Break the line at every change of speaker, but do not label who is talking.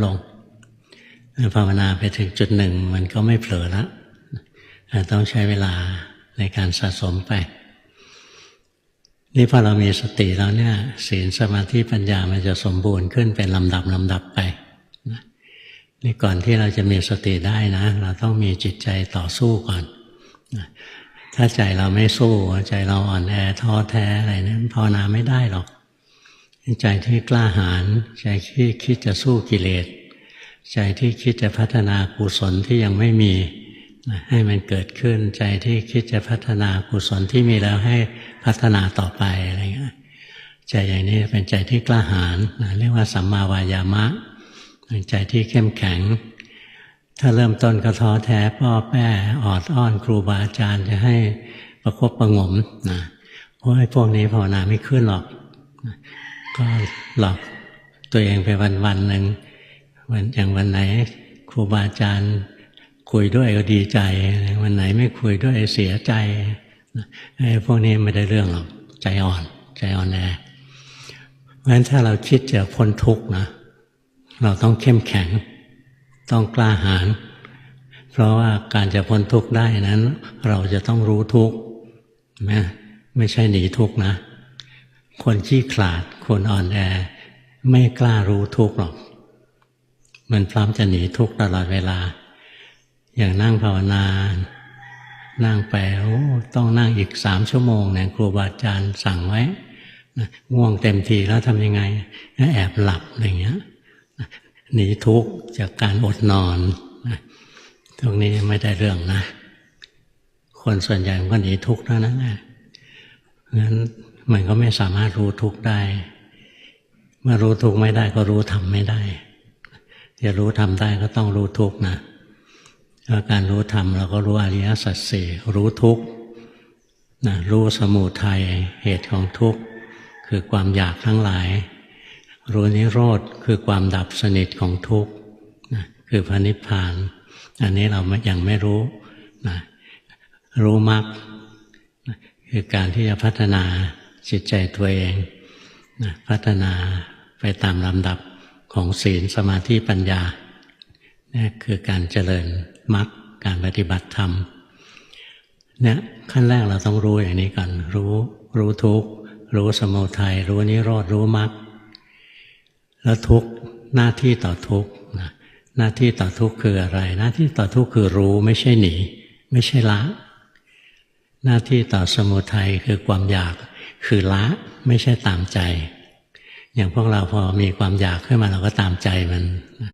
ลงภาวนาไปถึงจุดหนึ่ง มันก็ไม่เผลอล้วต้องใช้เวลาในการสะสมไป นี่พอเรามีสติแล้วเนี่ยศีลสมาธิปัญญามันจะสมบูรณ์ขึ้นเป็นลำดับลำดับไปนี่ก่อนที่เราจะมีสติได้นะ เราต้องมีจิตใจต่อสู้ก่อนถ้าใจเราไม่สู้ใจเราอ่อนแอท้อแท้อะไรนะั้นภาวนาไม่ได้หรอก ใจที่กล้าหาญใจที่คิดจะสู้กิเลส ใจที่คิดจะพัฒนากุศลที่ยังไม่มีให้มันเกิดขึ้นใจที่คิดจะพัฒนากุศลที่มีแล้วให้พัฒนาต่อไปอะไรเงี้ยใจอย่างนี้เป็นใจที่กล้าหาญเรียกว่าสัมมาวายามะเป็นใจที่เข้มแข็ง ถ้าเริ่มต้นก็ท้อแท้ป้อแป้ออดอ้อนครูบาอาจารย์จะให้ประคบประงมนะเพราะไอ้พวกนี้ภาวนาไม่ขึ้นหรอก ก็หลอกตัวเองไปวันวันหนึ่งวันอย่างวันไหนครูบาอาจารย์คุยด้วยก็ดีใจ วันไหนไม่คุยด้วยเสียใจไอ้พวกนี้ไม่ได้เรื่องหรอกใจอ่อน ใจอ่อนแอเพราะฉะนั้นถ้าเราคิดจะพ้นทุกข์นะเราต้องเข้มแข็ง ต้องกล้าหาญเพราะว่าการจะพ้นทุกข์ได้นั้น เราจะต้องรู้ทุกข์นะไม่ใช่หนีทุกข์นะ คนขี้ขลาด คนอ่อนแอ ไม่กล้ารู้ทุกข์หรอก มันพร้อมจะหนีทุกข์ตลอดเวลา อย่างนั่งภาวนานั่งไปโอ้ต้องนั่งอีกสามชั่วโมงเนี่ยครูบาอาจารย์สั่งไว้ง่วงเต็มทีแล้วทำยังไง แอบหลับอะไรเงี้ยหนีทุกข์จากการอดนอนตรงนี้ไม่ได้เรื่องนะ คนส่วนใหญ่ก็หนีทุกข์เท่านั้นแหละงั้น มันก็ไม่สามารถรู้ทุกข์ได้ เมื่อรู้ทุกข์ไม่ได้ก็รู้ทำไม่ได้จะรู้ทำได้ก็ต้องรู้ทุกข์นะแล้วการรู้ธรรมเราก็รู้อริยสัจสี่รู้ทุกข์นะรู้สมุทัยเหตุของทุกข์คือความอยากทั้งหลาย รู้นิโรธคือความดับสนิทของทุกข์นะคือพระนิพพาน อันนี้เรายังไม่รู้นะรู้มรรคคือการที่จะพัฒนา จิตใจตัวเองนะพัฒนาไปตามลำดับของศีลสมาธิปัญญานี่คือการเจริญมรรคการปฏิบัติธรรมเนี่ยขั้นแรกเราต้องรู้อย่างนี้ก่อนรู้รู้ทุกรู้สมุทัยรู้นิโรธรู้มรรคแล้วทุกหน้าที่ต่อทุกนะหน้าที่ต่อทุกคืออะไร หน้าที่ต่อทุกคือรู้ไม่ใช่หนี ไม่ใช่ละ หน้าที่ต่อสมุทัยคือความอยาก คือละไม่ใช่ตามใจ อย่างพวกเราพอมีความอยากขึ้นมาเราก็ตามใจมัน